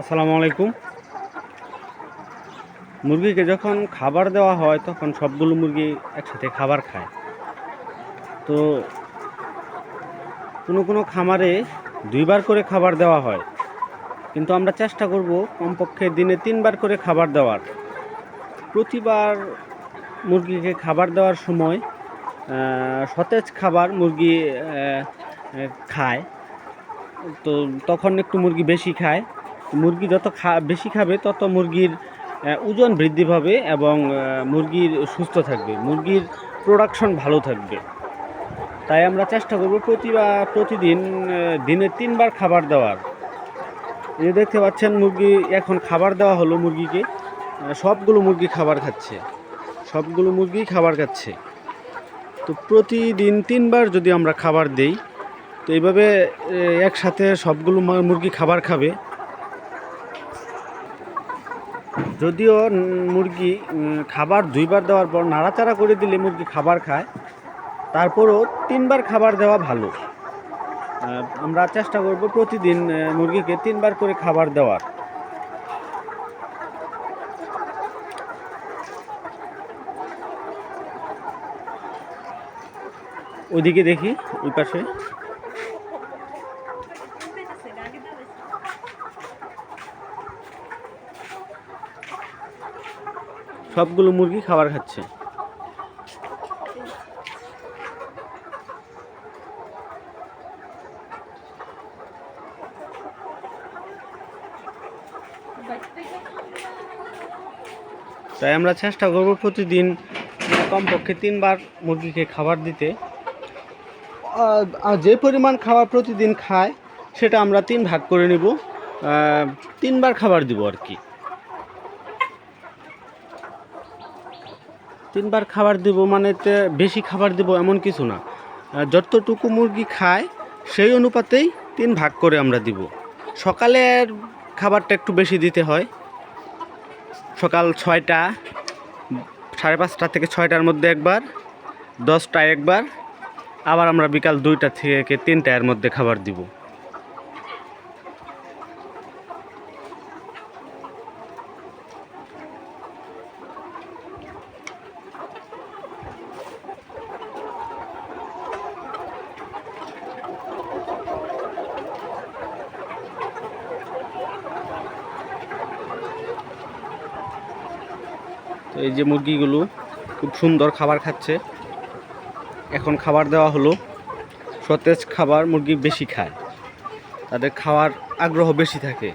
আসসালামু আলাইকুম। মুরগিকে যখন খাবার দেওয়া হয়, তখন সবগুলো মুরগি একসাথে খাবার খায়। তো কোনো কোনো খামারে দুইবার করে খাবার দেওয়া হয়। কিন্তু আমরা চেষ্টা করব কমপক্ষে দিনে তিনবার করে খাবার দেওয়ার। প্রতিবার মুরগিকে খাবার দেওয়ার সময় সতেজ খাবার মুরগি খায়। তো তখন একটু মুরগি বেশি খায়। মুরগি যত খা, বেশি খাবে, তত মুরগির ওজন বৃদ্ধি পাবে এবং মুরগির সুস্থ থাকবে, মুরগির প্রোডাকশন ভালো থাকবে। তাই আমরা চেষ্টা করব প্রতিবার প্রতিদিন দিনে তিনবার খাবার দেওয়ার। এই দেখতে পাচ্ছেন, মুরগি এখন খাবার দেওয়া হলো মুরগিকে সবগুলো মুরগি খাবার খাচ্ছে, সবগুলো মুরগি খাবার খাচ্ছে। তো প্রতিদিন তিনবার যদি আমরা খাবার দেই, তো এইভাবে একসাথে সবগুলো মুরগি খাবার খাবে। যদিও মুরগি খাবার দুইবার দেওয়ার পর নাড়াচাড়া করে দিলে মুরগি খাবার খায়, তারপরও তিনবার খাবার দেওয়া ভালো। আমরা চেষ্টা করব প্রতিদিন মুরগিকে তিনবার করে খাবার দেওয়ার। ওইদিকে দেখি, ওই পাশে। সবগুলো মুরগি খাবার খাচ্ছে। তাই আমরা চেষ্টা করব প্রতিদিন কমপক্ষে তিনবার মুরগিকে খাবার দিতে। যে পরিমাণ খাবার প্রতিদিন খায়, সেটা আমরা তিন ভাগ করে নিব। তিনবার খাবার দিব আর কি। তিনবার খাবার দিব মানে বেশি খাবার দিব এমন কিছু না। যতটুকু মুরগি খায়, সেই অনুপাতেই তিন ভাগ করে আমরা দিব। সকালের খাবারটা একটু বেশি দিতে হয়। সকাল ছয়টা, সাড়ে পাঁচটা থেকে ছয়টার মধ্যে একবার, দশটায় একবার, আবার আমরা বিকাল দুইটা থেকে তিনটার মধ্যে খাবার দিব। তো এই যে মুরগিগুলো খুব সুন্দর খাবার খাচ্ছে। এখন খাবার দেওয়া হলো। সতেজ খাবার মুরগি বেশি খায়। তাদের খাওয়ার আগ্রহ বেশি থাকে।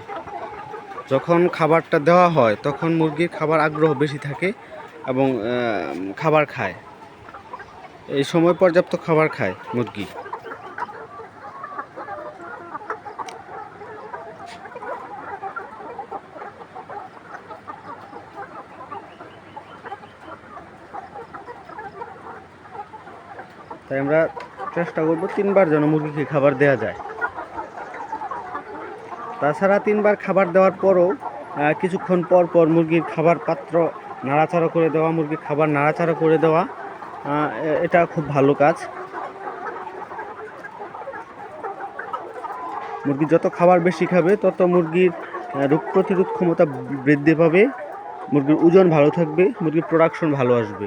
যখন খাবারটা দেওয়া হয়, তখন মুরগির খাবার আগ্রহ বেশি থাকে এবং খাবার খায়। এই সময় পর্যাপ্ত খাবার খায় মুরগি। তাই আমরা চেষ্টা করব তিনবার যেন মুরগিকে খাবার দেওয়া যায়। তাছাড়া তিনবার খাবার দেওয়ার পরও কিছুক্ষণ পর পর মুরগির খাবার পাত্র নাড়াচাড়া করে দেওয়া, মুরগির খাবার নাড়াচাড়া করে দেওয়া এটা খুব ভালো কাজ। মুরগি যত খাবার বেশি খাবে, তত মুরগির রোগ প্রতিরোধ ক্ষমতা বৃদ্ধি পাবে, মুরগির ওজন ভালো থাকবে, মুরগির প্রোডাকশন ভালো আসবে।